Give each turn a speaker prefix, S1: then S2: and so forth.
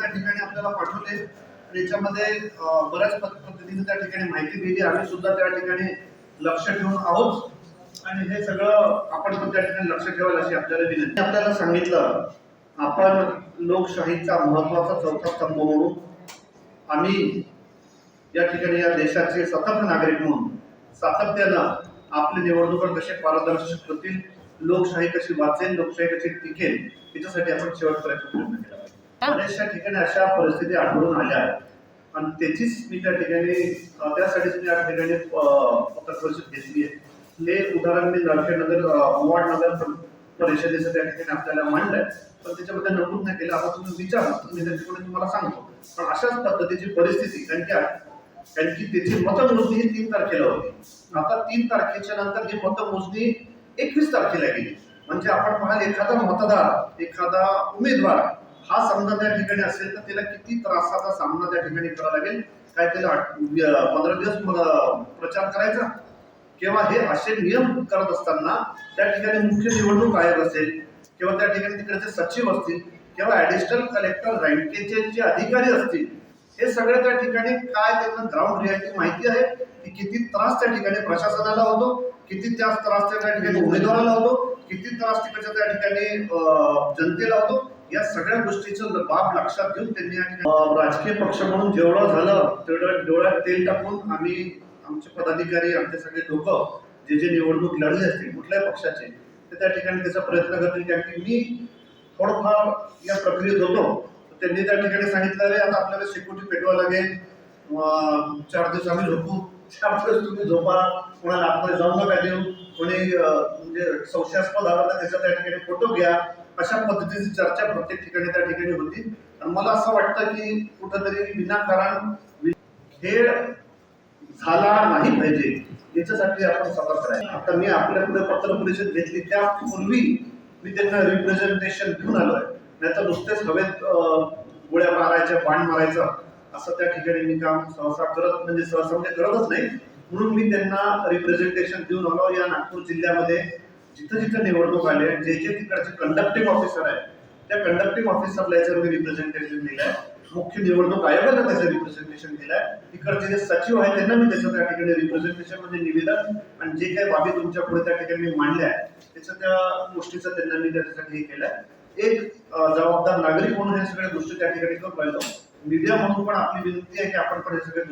S1: त्या ठिकाणी आपल्याला पाठवले याच्यामध्ये बऱ्याच पद्धतीने त्या ठिकाणी माहिती दिली. आम्ही सुद्धा त्या ठिकाणी लक्ष ठेवून आहोत. आणि हे सगळं आपण पण त्या ठिकाणी लक्ष ठेवायला अशी आपल्याला विनंती आपल्याला सांगितलं आपण लोकशाहीचा महत्त्वाचा चौथा स्तंभ म्हणून आम्ही या ठिकाणी या देशाचे सतत नागरिक म्हणून सातत्यानं आपली निवडणुका कसे पारदर्शक होतील लोकशाही कशी वाचेल लोकशाही कशी टिकेल याच्यासाठी आपण शेवट प्रयत्न केला पाहिजे. बऱ्याचशा ठिकाणी अशा परिस्थिती आढळून आल्या आहेत. आणि त्याचीच मी त्या ठिकाणी त्यासाठीच मी या ठिकाणी पत्र परिषद घेतली आहे. हे उदाहरण मी नरखेडनगर वॉर्ड नगर परिषदेचं त्या ठिकाणी आपल्याला मांडलंय. पण त्याच्यामध्ये नमूद नाही केलं आता तुम्ही विचार मी त्याच्याकडे तुम्हाला सांगतो. पण अशाच पद्धतीची परिस्थिती कारण की कारण की त्याची मतमोजणी ही तीन तारखेला होती. आता तीन तारखेच्या नंतर ही मतमोजणी एकवीस तारखेला गेली. म्हणजे आपण पाहाल एखादा मतदार एखादा उमेदवार हा समजा त्या ठिकाणी असेल तर त्याला किती त्रासाचा सामना त्या ठिकाणी करावा लागेल? काय त्याला म्हणजे, पंधरा दिवस प्रचार करायचा? किंवा हे असे नियम करत असताना त्या ठिकाणी मुख्य निवडणूक आयोग असेल किंवा त्या ठिकाणी तिकडचे सचिव असतील किंवा ऍडिशनल कलेक्टर रँकेचे जे अधिकारी असतील हे सगळे त्या ठिकाणी काय त्यांना ग्राउंड रियालिटी माहिती आहे? की किती त्रास त्या ठिकाणी प्रशासनाला होतो? किती त्या त्रास त्या ठिकाणी उमेदवाराला होतो? किती त्रास तिकडच्या त्या ठिकाणी जनतेला होतो? या सगळ्या गोष्टीचं बाब लक्षात घेऊन त्यांनी राजकीय पक्ष म्हणून जेवढं झालं तेवढं डोळ्यात तेल टाकून आम्ही आमचे पदाधिकारी आमचे सगळे लोक जे जे निवडणूक लढले असतील कुठल्याही पक्षाचे ते त्या ठिकाणी त्याचा प्रयत्न करतील. कारण की मी थोडंफार या प्रक्रियेत होतो. त्यांनी त्या ठिकाणी सांगितलं रे आता आपल्याला सिक्युरिटी पेटवावं लागेल. चार दिवस आम्ही झोपू. चार दिवस तुम्ही झोपा. कोणाला आतमध्ये जाऊ नका देऊ. कोणी म्हणजे संशयास्पद आला तर त्याचा त्या ठिकाणी फोटो घ्या. अशा पद्धतीची चर्चा प्रत्येक ठिकाणी त्या ठिकाणी होती. आणि मला असं वाटतं की कुठंतरी विनाकारण खेळ झाला नाही पाहिजे याच्यासाठी आपण सतर्क राहील. आता मी आपल्याकडे पत्र परिषद घेतली त्यापूर्वी मी त्यांना रिप्रेझेंटेशन घेऊन आलोय नाही तर नुसतेच हवेत गोळ्या मारायच्या बाण मारायचं असं त्या ठिकाणी मी काम सहसा करत म्हणजे सहसा म्हणजे करतच नाही. म्हणून मी त्यांना रिप्रेझेंटेशन देऊन आलो या नागपूर जिल्ह्यामध्ये. जिथं जिथं निवडणूक आले जे जे तिकडचे कंडक्टिंग ऑफिसर आहेत त्या कंडक्टिंग ऑफिसरला याच्यावर मी रिप्रेझेंटेशन दिलंय. मुख्य निवडणूक आयोगाला त्याचं रिप्रेझेंटेशन दिलंय. तिकडचे जे सचिव आहेत त्यांना मी त्याचं त्या ठिकाणी रिप्रेझेंटेशनमध्ये निवेदन आणि जे काही बाबी तुमच्यापुढे त्या ठिकाणी मी मांडल्या आहेत त्याचं त्या गोष्टीचं त्यांना मी त्याच्यासाठी हे केलंय. एक जबाबदार नागरिक म्हणून हे सगळ्या गोष्टी त्या ठिकाणी करून राहिलो. मीडिया म्हणून पण आपली विनंती आहे की आपण पण हे सगळे